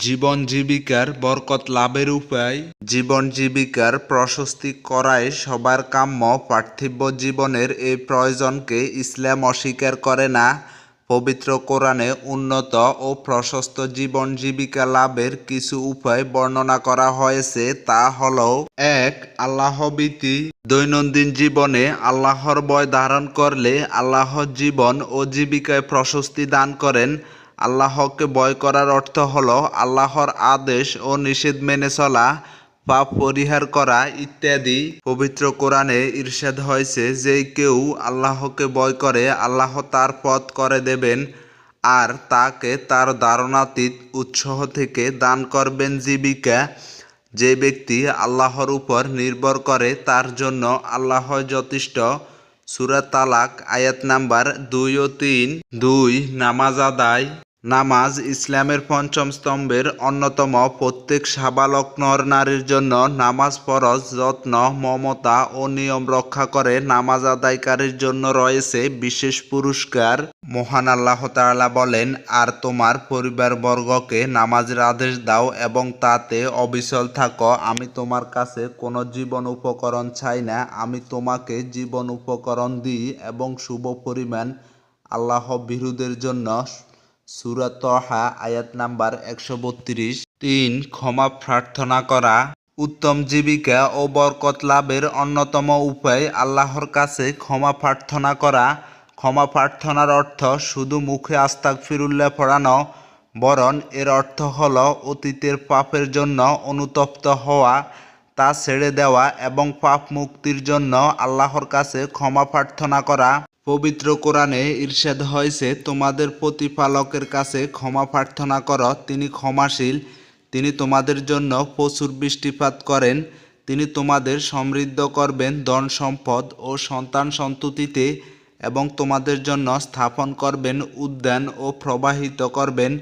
জীবন জীবিকার বরকত লাভের উপায়। জীবন জীবিকার প্রশস্তি করায় সবার কাম্য। পার্থিব জীবনের এই প্রয়োজনকে ইসলাম অস্বীকার করে না। পবিত্র কোরআনে উন্নত ও প্রশস্ত জীবন জীবিকা লাভের কিছু উপায় বর্ণনা করা হয়েছে। তা হল, এক আল্লাহবীতি দৈনন্দিন জীবনে আল্লাহর বয় ধারণ করলে আল্লাহ জীবন ও জীবিকায় প্রশস্তি দান করেন। আল্লাহকে ভয় করার অর্থ হল আল্লাহর আদেশ ও নিষেধ মেনে চলা, পাপ পরিহার করা ইত্যাদি। পবিত্র কোরআনে ইরশাদ হয়েছে যে কেউ আল্লাহকে ভয় করে, আল্লাহ তার পথ করে দেবেন আর তাকে তার ধারণাতীত উৎসাহ থেকে দান করবেন জীবিকা। যে ব্যক্তি আল্লাহর উপর নির্ভর করে, তার জন্য আল্লাহ যথেষ্ট। সুরা তালাক আয়াত নাম্বার দুই ও তিন, দুই, নামাজ আদায়। নামাজ ইসলামের পঞ্চম স্তম্ভের অন্যতম প্রত্যেক সাবালক নর নারীর জন্য নামাজ ফরজ, যত্ন, মমতা ও নিয়ম রক্ষা করে নামাজ আদায়কারীর জন্য রয়েছে বিশেষ পুরস্কার। মহান আল্লাহ তাআলা বলেন, আর তোমার পরিবারবর্গকে নামাজের আদেশ দাও এবং তাতে অবিচল থাকো। আমি তোমার কাছে কোনো জীবন উপকরণ চাই না। আমি তোমাকে জীবন উপকরণ দিই এবং শুভ পরিমাণ আল্লাহ বিরুদের জন্য সুরা তহা, আয়াত নাম্বার একশো বত্রিশ। তিন, ক্ষমা প্রার্থনা করা। উত্তম জীবিকা ও বরকত লাভের অন্যতম উপায় আল্লাহর কাছে ক্ষমা প্রার্থনা করা। ক্ষমা প্রার্থনার অর্থ শুধু মুখে আস্তাক ফিরুল্লাহ পড়ানো, বরং এর অর্থ হল অতীতের পাপের জন্য অনুতপ্ত হওয়া, তা ছেড়ে দেওয়া এবং পাপ মুক্তির জন্য আল্লাহর কাছে ক্ষমা প্রার্থনা করা। পবিত্র কোরআনে ইরশাদ হয়েছে, তোমাদের প্রতিপালকের কাছে ক্ষমা প্রার্থনা কর। তিনি ক্ষমাশীল, তিনি তোমাদের জন্য প্রচুর বৃষ্টিপাত করেন। তিনি তোমাদের সমৃদ্ধ করবেন ধন সম্পদ ও সন্তান সন্ততিতে এবং তোমাদের জন্য স্থাপন করবেন উদ্যান ও প্রবাহিত করবেন।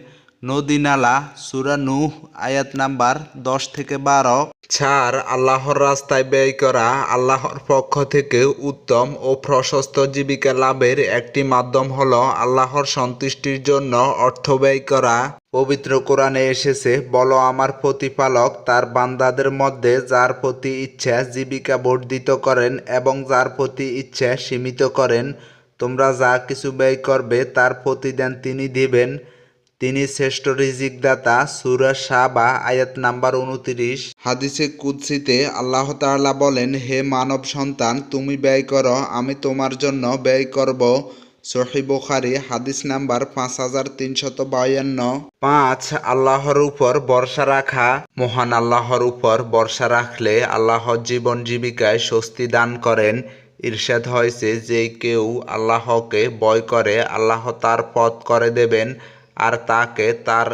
নদী নালা, সুরা নূহ, আয়াত নাম্বার দশ থেকে বারো। ছাড় আল্লাহর রাস্তায় ব্যয় করা আল্লাহর পক্ষ থেকে উত্তম ও প্রশস্ত জীবিকা লাভের একটি মাধ্যম হল আল্লাহর সন্তুষ্টির জন্য অর্থ ব্যয় করা। পবিত্র কোরআনে এসেছে, বলো আমার প্রতিপালক তার বান্দাদের মধ্যে যার প্রতি ইচ্ছা জীবিকা বর্ধিত করেন এবং যার প্রতি ইচ্ছা সীমিত করেন, তোমরা যা কিছু ব্যয় করবে তার প্রতিদান তিনি দিবেন। তিনি শ্রেষ্ঠ রিজিক দাতা সুরা সাবা আয়াত নাম্বার উনত্রিশ। হাদিসে কুৎসিতে আল্লাহ তাআলা বলেন হে মানব সন্তান তুমি ব্যয় করো আমি তোমার জন্য ব্যয় করব। সহি বুখারি হাদিস নাম্বার পাঁচ হাজার তিনশত বায়ান্ন। পাঁচ আল্লাহর উপর বর্ষা রাখা। মহান আল্লাহর উপর বর্ষা রাখলে আল্লাহ জীবন জীবিকায় স্বস্তি দান করেন। ইরশাদ হয়েছে যে কেউ আল্লাহকে বয় করে আল্লাহ তার পথ করে দেবেন। আর তাকে তার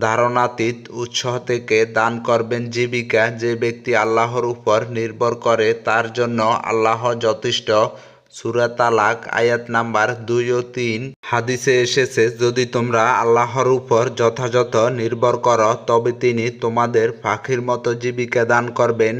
ধারণাতীত উৎস থেকে দান করবেন জীবিকা যে ব্যক্তি আল্লাহর উপর নির্ভর করে, তার জন্য আল্লাহ যথেষ্ট। সুরা তালাক, আয়াত নাম্বার দুই ও তিন। হাদিসে এসেছে, যদি তোমরা আল্লাহর উপর যথাযথ নির্ভর করো, তবে তিনি তোমাদের পাখির মতো জীবিকা দান করবেন,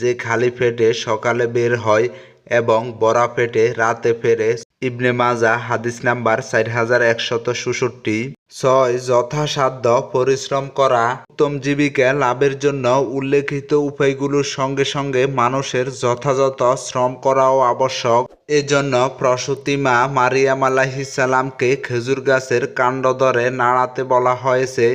যে খালি পেটে সকালে বের হয় এবং বড়া পেটে রাতে ফেরে ইবনে মাজা, হাদিস নাম্বার চার হাজার একশত সুষট্টি ছয়, যথাসাধ্য পরিশ্রম করা। উত্তম জীবিকা লাভের জন্য উল্লেখিত উপায়গুলোর সঙ্গে সঙ্গে মানুষের যথাযথ শ্রম করাও আবশ্যক। এজন্য প্রসূতি মা মারিয়াম আলাহিসাল্লামকে খেজুর গাছের কাণ্ড ধরে নাড়াতে বলা হয়েছে,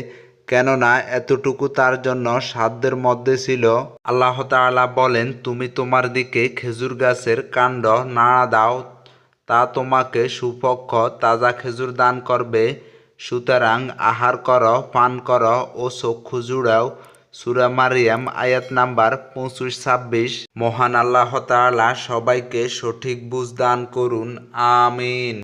কেননা এতটুকু তার জন্য সাধ্যের মধ্যে ছিল। আল্লাহ তাআলা বলেন, তুমি তোমার দিকে খেজুর গাছের কাণ্ড নাড়া দাও তা তোমাকে সুপক্ষ তাজা খেজুর দান করবে। সুতরাং আহার কর, পান কর ও চক্ষু জুড়াও। সুরা মারিয়াম, আয়াত নাম্বার পঁচিশ, ছাব্বিশ। মহান আল্লাহ তালা সবাইকে সঠিক বুঝ দান করুন। আমিন।